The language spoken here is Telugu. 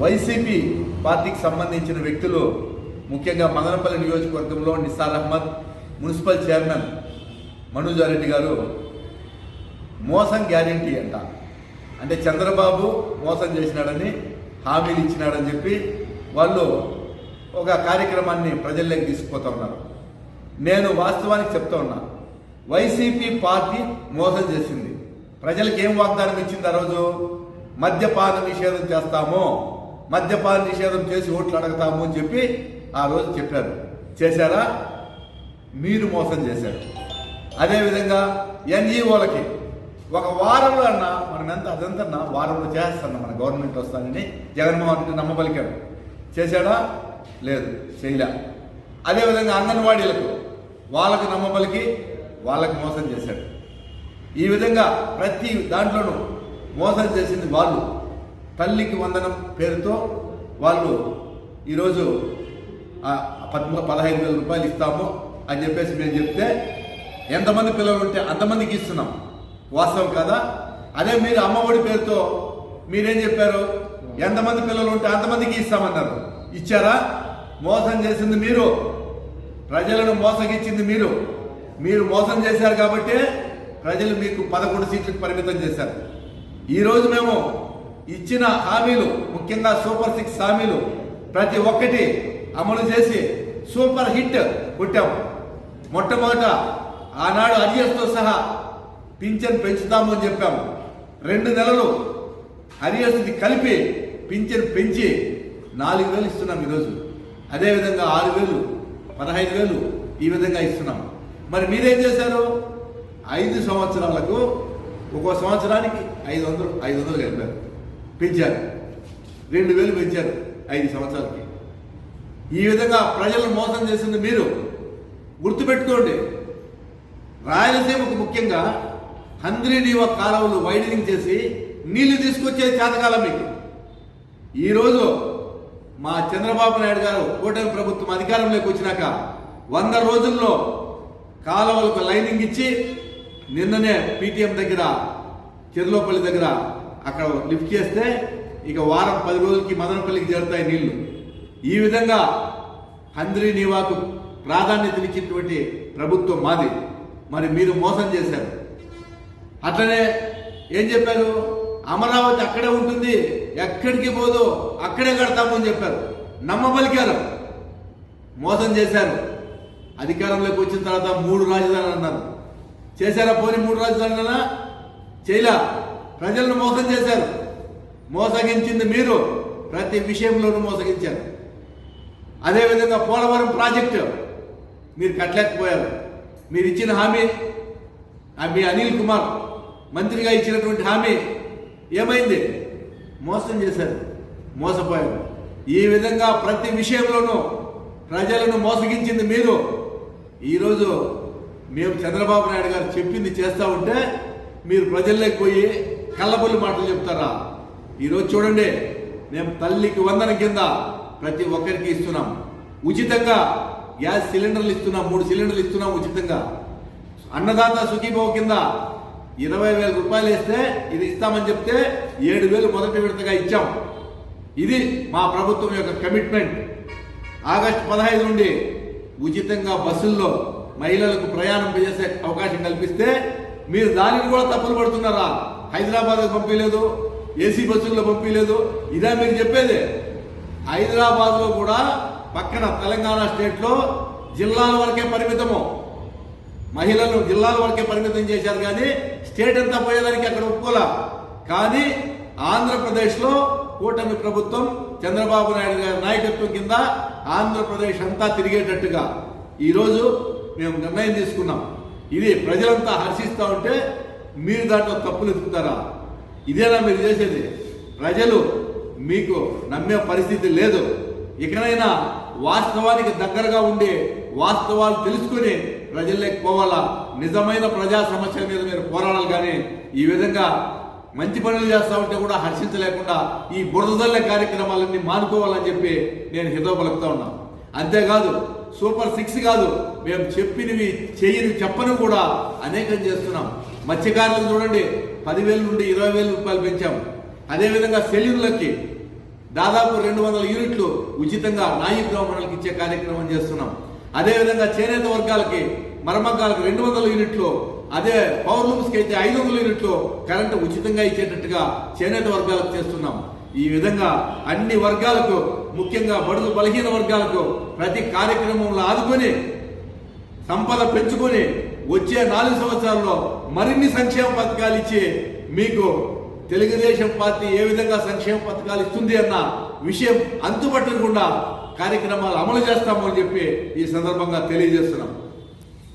వైసీపీ పార్టీకి సంబంధించిన వ్యక్తులు ముఖ్యంగా మదనపల్లి నియోజకవర్గంలో నిసార్ అహ్మద్ మున్సిపల్ చైర్మన్ మనోజారెడ్డి గారు మోసం గ్యారంటీ అంట. అంటే చంద్రబాబు మోసం చేసినాడని హామీలు ఇచ్చినాడని చెప్పి వాళ్ళు ఒక కార్యక్రమాన్ని ప్రజల్లోకి తీసుకుపోతా ఉన్నారు. నేను వాస్తవానికి చెప్తా ఉన్నా వైసీపీ పార్టీ మోసం చేసింది. ప్రజలకు ఏం వాగ్దానం ఇచ్చింది ఆ రోజు? మద్యపాన నిషేధం చేస్తామో. మద్యపాన నిషేధం చేసి ఓట్లు అడుగుతాము అని చెప్పి ఆ రోజు చెప్పారు. చేశారా? మీరు మోసం చేశారు. అదేవిధంగా ఎన్జిఓలకి ఒక వారంలో అన్న మనం ఎంత అదంతా వారంలో చేస్తాను మన గవర్నమెంట్ వస్తానని జగన్మోహన్ రెడ్డి నమ్మబలికాడు. చేశాడా? లేదు చేయలే. అదేవిధంగా అంగన్వాడీలకు వాళ్ళకు నమ్మబలికి వాళ్ళకి మోసం చేశాడు. ఈ విధంగా ప్రతి దాంట్లోనూ మోసం చేసింది వాళ్ళు. తల్లికి వందనం పేరుతో వాళ్ళు ఈరోజు పద్మ పదహైదు వేల రూపాయలు ఇస్తాము అని చెప్పేసి మేము చెప్తే ఎంతమంది పిల్లలు ఉంటే అంతమందికి ఇస్తున్నాం. వాస్తవం కదా? అదే మీరు అమ్మఒడి పేరుతో మీరేం చెప్పారు? ఎంతమంది పిల్లలు ఉంటే అంతమందికి ఇస్తామన్నారు. ఇచ్చారా? మోసం చేసింది మీరు. ప్రజలను మోసగించింది మీరు. మీరు మోసం చేశారు కాబట్టి ప్రజలు మీకు పదకొండు సీట్లకు పరిమితం చేశారు. ఈరోజు మేము ఇచ్చిన హామీలు ముఖ్యంగా సూపర్ సిక్స్ హామీలు ప్రతి ఒక్కటి అమలు చేసి సూపర్ హిట్ కొట్టాం. మొట్టమొదట ఆనాడు అరియస్తో సహా పింఛన్ పెంచుతాము అని చెప్పాము రెండు నెలలు అరియస్ని కలిపి పింఛన్ పెంచి నాలుగు వేలు ఇస్తున్నాం ఈరోజు. అదేవిధంగా ఆరు వేలు పదహైదు వేలు ఈ విధంగా ఇస్తున్నాం. మరి మీరేం చేశారు? ఐదు సంవత్సరాలకు ఒక్కో సంవత్సరానికి ఐదు వందలు ఐదు వందలు కలిపారు పెంచారు. రెండు వేలు పెంచారు ఐదు సంవత్సరాలకి. ఈ విధంగా ప్రజలను మోసం చేసింది మీరు. గుర్తుపెట్టుకోండి. రాయలసీమకు ముఖ్యంగా హంద్రీనీవ కాలువలు వైడనింగ్ చేసి నీళ్ళు తీసుకొచ్చే చేతకాలం మీకు ఈరోజు మా చంద్రబాబు నాయుడు గారు కూటమి ప్రభుత్వం అధికారంలోకి వచ్చినాక వంద రోజుల్లో కాలువలకు లైనింగ్ ఇచ్చి నిన్ననే పీటీఎం దగ్గర చెర్లోపల్లి దగ్గర అక్కడ లిఫ్ట్ చేస్తే ఇక వారం పది రోజులకి మదనపల్లికి చేరుతాయి నీళ్ళు. ఈ విధంగా హంద్రీ నీవాకు ప్రాధాన్యతనిచ్చినటువంటి ప్రభుత్వం మాది. మరి మీరు మోసం చేశారు. అట్లనే ఏం చెప్పారు? అమరావతి అక్కడే ఉంటుంది ఎక్కడికి పోదు అక్కడే కడతాము అని చెప్పారు. నమ్మబలికారు. మోసం చేశారు. అధికారంలోకి వచ్చిన తర్వాత మూడు రాజధానులు అన్నారు. చేశారా పోనీ మూడు రాజధానులనా చేయలా. ప్రజలను మోసం చేశారు. మోసగించింది మీరు. ప్రతి విషయంలోనూ మోసగించారు. అదేవిధంగా పోలవరం ప్రాజెక్టు మీరు కట్టలేకపోయారు. మీరు ఇచ్చిన హామీ మీ అనిల్ కుమార్ మంత్రిగా ఇచ్చినటువంటి హామీ ఏమైంది? మోసం చేశారు. మోసపోయారు. ఈ విధంగా ప్రతి విషయంలోనూ ప్రజలను మోసగించింది మీరు. ఈరోజు మేము చంద్రబాబు నాయుడు గారు చెప్పింది చేస్తూ ఉంటే మీరు ప్రజల్లోకి పోయి కళ్ళబొల్లి మాటలు చెప్తారా? ఈరోజు చూడండి మేము తల్లికి వందన కింద ప్రతి ఒక్కరికి ఇస్తున్నాం. ఉచితంగా గ్యాస్ సిలిండర్లు ఇస్తున్నాం మూడు సిలిండర్లు ఇస్తున్నాం ఉచితంగా. అన్నదాత సుఖీభావ కింద ఇరవై వేల రూపాయలు వేస్తే ఇది ఇస్తామని చెప్తే ఏడు వేలు మొదటి విడతగా ఇచ్చాం. ఇది మా ప్రభుత్వం యొక్క కమిట్మెంట్. ఆగస్టు పదహైదు నుండి ఉచితంగా బస్సుల్లో మహిళలకు ప్రయాణం చేసే అవకాశం కల్పిస్తే మీరు దానికి కూడా తప్పులు పడుతున్నారా? హైదరాబాద్ పంపించలేదు ఏసీ బస్సుల్లో పంపించలేదు ఇదా మీరు చెప్పేది. హైదరాబాద్లో కూడా పక్కన తెలంగాణ స్టేట్లో జిల్లాల వరకే పరిమితము. మహిళలు జిల్లాల వరకే పరిమితం చేశారు కానీ స్టేట్ అంతా పోయేదానికి అక్కడ ఒప్పుకోలే. కానీ ఆంధ్రప్రదేశ్లో కూటమి ప్రభుత్వం చంద్రబాబు నాయుడు గారి నాయకత్వం కింద ఆంధ్రప్రదేశ్ అంతా తిరిగేటట్టుగా. ఈరోజు మేము నిర్ణయం తీసుకున్నాం. ఇది ప్రజలంతా హర్షిస్తూ ఉంటే మీరు దాంట్లో తప్పులు ఎదుగుతారా ఇదేనా మీరు చేసేది? ప్రజలు మీకు నమ్మే పరిస్థితి లేదు. ఇకనైనా వాస్తవానికి దగ్గరగా ఉండి వాస్తవాలు తెలుసుకుని ప్రజల్లోకి పోవాలా? నిజమైన ప్రజా సమస్యల మీద మీరు పోరాడాలి కానీ ఈ విధంగా మంచి పనులు చేస్తా ఉంటే కూడా హర్షించలేకుండా ఈ బురదల్లే కార్యక్రమాలన్నీ మానుకోవాలని చెప్పి నేను హితో పలుకుతా ఉన్నాను అంతేకాదు సూపర్ సిక్స్ కాదు మేము చెప్పినవి చేయని చెప్పని కూడా అనేకం చేస్తున్నాం. మత్స్యకారులకు చూడండి పదివేల నుండి ఇరవై వేల రూపాయలు పెంచాం అదేవిధంగా సెల్యూన్లకి దాదాపు రెండు వందల యూనిట్లు ఉచితంగా నాయి బ్రాహ్మణులకు ఇచ్చే కార్యక్రమం చేస్తున్నాం. అదేవిధంగా చేనేత వర్గాలకి మరమగ్గాలకు రెండు వందల యూనిట్లు అదే పవర్ లూమ్స్కి అయితే ఐదు వందల యూనిట్లు కరెంటు ఉచితంగా ఇచ్చేటట్టుగా చేనేత వర్గాలకు చేస్తున్నాం. ఈ విధంగా అన్ని వర్గాలకు ముఖ్యంగా బడుగు బలహీన వర్గాలకు ప్రతి కార్యక్రమంలో ఆదుకొని సంపద పెంచుకొని వచ్చే నాలుగు సంవత్సరాల్లో మరిన్ని సంక్షేమ పథకాలు ఇచ్చి మీకు తెలుగుదేశం పార్టీ ఏ విధంగా సంక్షేమ పథకాలు ఇస్తుంది అన్న విషయం అంతుపట్టకుండా కార్యక్రమాలు అమలు చేస్తామని చెప్పి ఈ సందర్భంగా తెలియజేస్తున్నాం.